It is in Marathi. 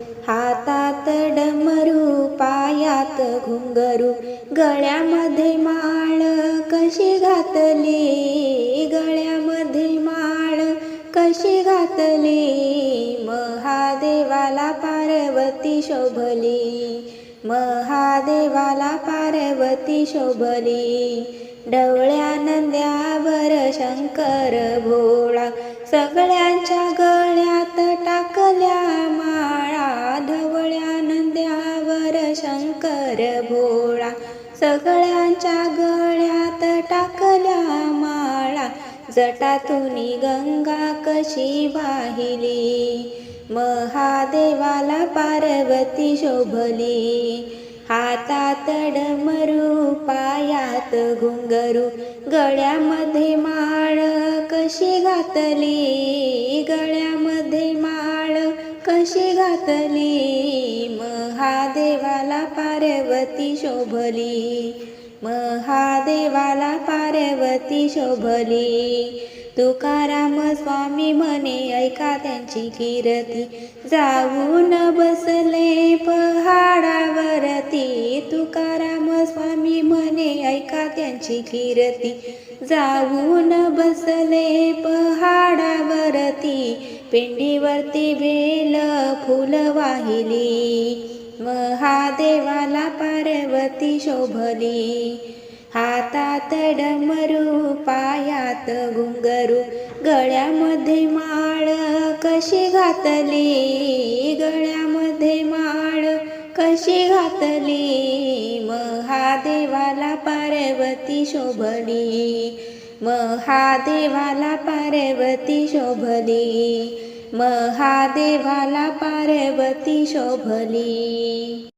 हातात डमरू पायात घुंगरू गळ्यामध्ये माळ कशी घातली? गळ्यामध्ये माळ कशी घातली? महादेवाला पार्वती शोभली. महादेवाला पार्वती शोभली. डवळ्या नंद्यावर शंकर भोळा सगळ्यांच्या गळ्या सगळ्यांच्या गळ्यात टाकल्या माळा. जटातून गंगा कशी वाहिली? महादेवाला पार्वती शोभली. हातात डमरू पायात घुंगरू. गळ्यामध्ये माळ कशी घातली? गळ्यामध्ये माळ कशी घातली? महादेवाला पार्वती शोभली. महादेवाला पार्वती शोभली. तुकाराम स्वामी म्हणे ऐका त्यांची कीर्ती. जाऊन बसले पहाडावरती. तुकाराम स्वामी म्हणे ऐका त्यांची कीर्ती. जाऊन बसले पहाडावरती. पिंडीवरती बेल फुल वाहिली. महादेवाला पार्वती शोभली. हातात डमरू पायात घुंगरू गळ्यामध्ये माळ कशी घातली? गळ्यामध्ये माळ कशी घातली? महादेवाला पार्वती शोभली. महादेवाला पार्वती शोभली. महादेवाला पार्वती शोभली.